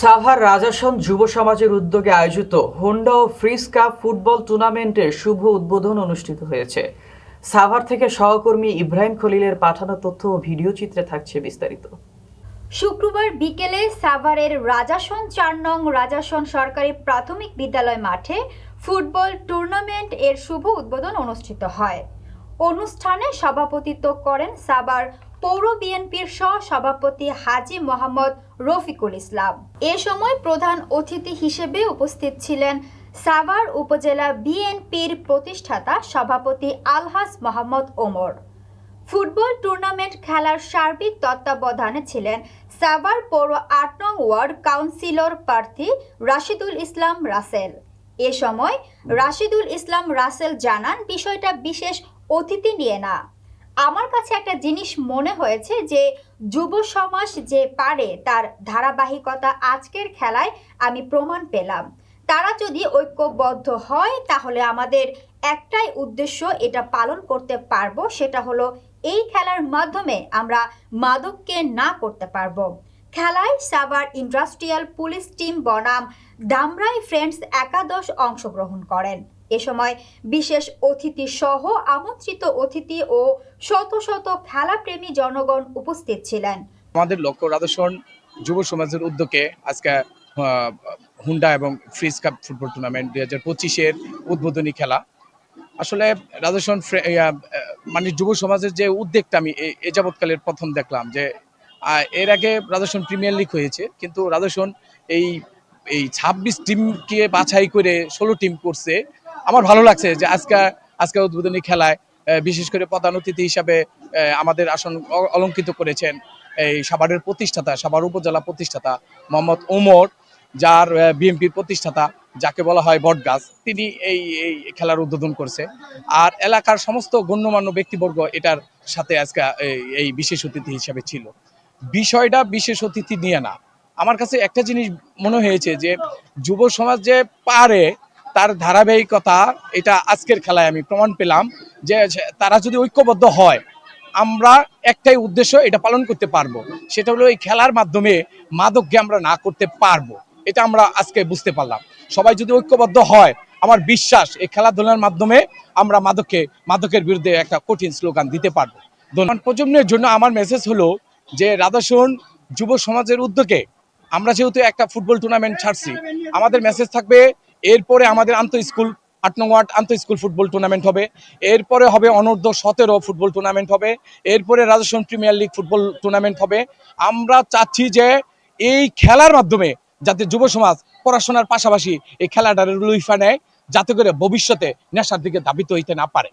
সাভার রাজাসন যুব সমাজের উদ্যোগে আয়োজিত হোন্ডা ও ফ্রিজ কাপ ফুটবল টুর্নামেন্টের শুভ উদ্বোধন অনুষ্ঠিত হয়েছে। সাভার থেকে সহকর্মী ইব্রাহিম খলিলের পাঠানো তথ্য ও ভিডিও চিত্রে থাকছে বিস্তারিত। শুক্রবার বিকেলে সাভারের রাজাসন চার নং রাজাসন সরকারি প্রাথমিক বিদ্যালয় মাঠে ফুটবল টুর্নামেন্ট এর শুভ উদ্বোধন অনুষ্ঠিত হয়। অনুষ্ঠানে সভাপতিত্ব করেন সাবার পৌর বিএনপির সহ সভাপতি হাজি মোহাম্মদ রফিকুল ইসলাম। এ সময় প্রধান অতিথি হিসেবে উপস্থিত ছিলেন সাভার উপজেলা বিএনপির প্রতিষ্ঠাতা সভাপতি আলহাস মোহাম্মদ ওমর। ফুটবল টুর্নামেন্ট খেলার সার্বিক তত্ত্বাবধানে ছিলেন সাভার পৌর আট নং ওয়ার্ড কাউন্সিলর প্রার্থী রাশিদুল ইসলাম রাসেল। এ সময় রাশিদুল ইসলাম রাসেল জানান, বিষয়টা বিশেষ অতিথি নিয়ে না। আমার কাছে একটা জিনিস মনে হয়েছে যে, যুব সমাজ যে পারে তার ধারাবাহিকতা আজকের খেলায় আমি প্রমাণ পেলাম। তারা যদি ঐক্যবদ্ধ হয়, তাহলে আমাদের একটাই উদ্দেশ্য এটা পালন করতে পারব, সেটা হলো এই খেলার মাধ্যমে আমরা মাদককে না করতে পারব। খেলায় সাভার ইন্ডাস্ট্রিয়াল পুলিশ টিম বনাম দামরাই ফ্রেন্ডস একাদশ অংশগ্রহণ করেন। এ সময় বিশেষ অতিথি সহ আমন্ত্রিত অতিথি ও শত শত খেলাপ্রেমী জনগণ উপস্থিত ছিলেন। আমাদের লক্ষ্য রাধসন যুব সমাজের উদ্যোগে আজকে হুন্ডা এবং ফ্রিজ কাপ ফুটবল টুর্নামেন্ট দুই হাজার পঁচিশের উদ্বোধনী খেলা। আসলে আহ, মানে যুব সমাজের যে উদ্যোগটা আমি এ- যাবৎকালের প্রথম দেখলাম যে এর আগে রাধসন প্রিমিয়ার লিগ হয়েছে, কিন্তু রাধসন এই এই ছাব্বিশ টিমকে বাছাই করে ষোলো টিম করছে। আমার ভালো লাগছে যে আজকে আজকে উদ্বোধনী খেলায় বিশেষ করে প্রধান অতিথি হিসাবে আমাদের আসন অলঙ্কিত করেছেন এই সাভারের প্রতিষ্ঠাতা, সাভার উপজেলা প্রতিষ্ঠাতা মোহাম্মদ ওমর, যার বিএনপির প্রতিষ্ঠাতা, যাকে বলা হয় বটগাছ। তিনি এই এই খেলার উদ্বোধন করছে। আর এলাকার সমস্ত গণ্যমান্য ব্যক্তিবর্গ এটার সাথে আজকে এই বিশেষ অতিথি হিসাবে ছিল। বিষয়টা বিশেষ অতিথি নিয়ে না। আমার কাছে একটা জিনিস মনে হয়েছে যে, যুব সমাজ যে পারে, তার ধারাবাহিকতা, এটা আজকের খেলায় আমি প্রমাণ পেলাম যে তারা যদি ঐক্যবদ্ধ হয়, আমরা একটাই উদ্দেশ্য, এটা পালন করতে পারব। সেটা হলো এই খেলার মাধ্যমে মাদককে আমরা না করতে পারব। এটা আমরা আজকে বুঝতে পারলাম। সবাই যদি ঐক্যবদ্ধ হয়, আমার বিশ্বাস, এই খেলাধুলার মাধ্যমে আমরা মাদককে, মাদকের বিরুদ্ধে একটা কঠিন স্লোগান দিতে পারব। প্রজন্মের জন্য আমার মেসেজ হলো যে রাধাসন যুব সমাজের উদ্যোগে আমরা যেহেতু একটা ফুটবল টুর্নামেন্ট ছাড়ছি, আমাদের মেসেজ থাকবে, এরপরে আমাদের আন্ত স্কুল, আট নং ওয়ার্ড আন্ত স্কুল ফুটবল টুর্নামেন্ট হবে, এরপরে হবে অনূর্ধ্ব সতেরো ফুটবল টুর্নামেন্ট হবে, এরপরে Rajasthan premier league football tournament হবে। আমরা চাচ্ছি যে এই খেলার মাধ্যমে যাতে যুব সমাজ পড়াশোনার পাশাপাশি এই খেলাটার লুইফা নেয়, যাতে করে ভবিষ্যতে নেশার দিকে ধাবিত হইতে না পারে।